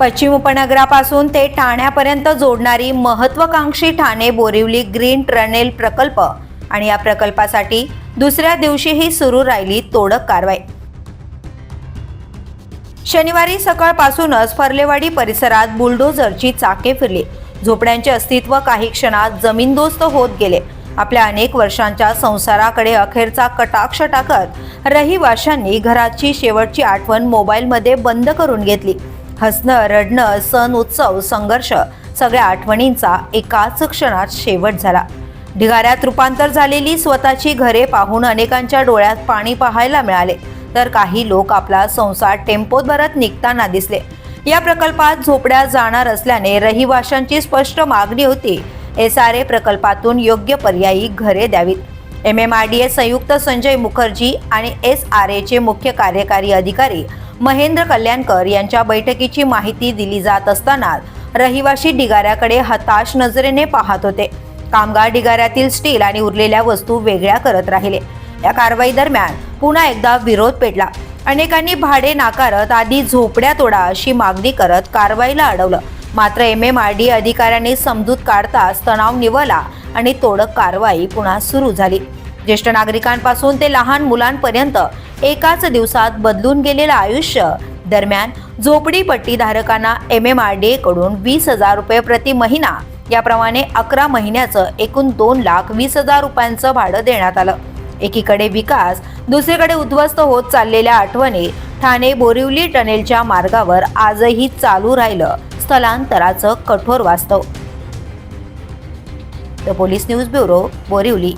पश्चिम उपनगरापासून ते ठाण्यापर्यंत जोडणारी महत्वाकांक्षी ठाणे बोरिवली ग्रीन टनेल प्रकल्प. आणि या प्रकल्पासाठी दुसऱ्या दिवशीही सुरू राहिली तोडक कारवाई. शनिवारी सकाळपासूनच फर्लेवाडी परिसरात बुलडोझरची चाके फिरली. झोपड्यांचे अस्तित्व काही क्षणात जमीनदोस्त होत गेले. आपल्या अनेक वर्षांच्या संसाराकडे अखेरचा कटाक्ष टाकत रहिवाशांनी घराची शेवटची आठवण मोबाईलमध्ये बंद करून घेतली. हसणं रडणं सण उत्सव संघर्ष सगळ्या आठवणींचा एकाच क्षणात शेवट झाला. ढिगाऱ्यात रूपांतर झालेली स्वतःची घरे पाहून अनेकांच्या डोळ्यात पाणी पाहायला मिळाले. तर काही लोक आपला संसार टेम्पोत भरत निघताना दिसले. या प्रकल्पात झोपड्या जाणार असल्याने रहिवाशांची स्पष्ट मागणी होती. एस आर ए प्रकल्पातून योग्य पर्यायी घरे द्यावीत. M M R D A संयुक्त संजय मुखर्जी आणि एस आर एचे मुख्य कार्यकारी अधिकारी महेंद्र कल्याणकर यांच्या बैठकीची माहिती दिली जात असताना रहिवाशी ढिगाऱ्याकडे हताश नजरेने पाहत होते. कामगार ढिगाऱ्यातील स्टील आणि उरलेल्या वस्तू वेगळ्या करत राहिले. या कारवाई दरम्यान पुन्हा एकदा विरोध पेटला. अनेकांनी भाडे नाकारत आधी झोपड्या तोडा अशी मागणी करत कारवाईला अडवलं. मात्र एम एम आर डी अधिकाऱ्यांनी समजूत काढताच तणाव निवला आणि तोडक कारवाई पुन्हा सुरू झाली. ज्येष्ठ नागरिकांपासून ते लहान मुलांपर्यंत एकाच दिवसात बदलून गेलेलं आयुष्य दरम्यान झोपडीपट्टी धारकांना एम एम आर डी कडून वीस हजार रुपये प्रति महिना याप्रमाणे अकरा महिन्याचं एकूण दोन लाख वीस हजार रुपयांचं भाडं देण्यात आलं. एकीकडे विकास दुसरीकडे उद्ध्वस्त होत चाललेल्या आठवणी ठाणे बोरिवली टनेलच्या मार्गावर आजही चालू राहिलं स्थलांतराचं कठोर वास्तव. The police news bureau Borivali.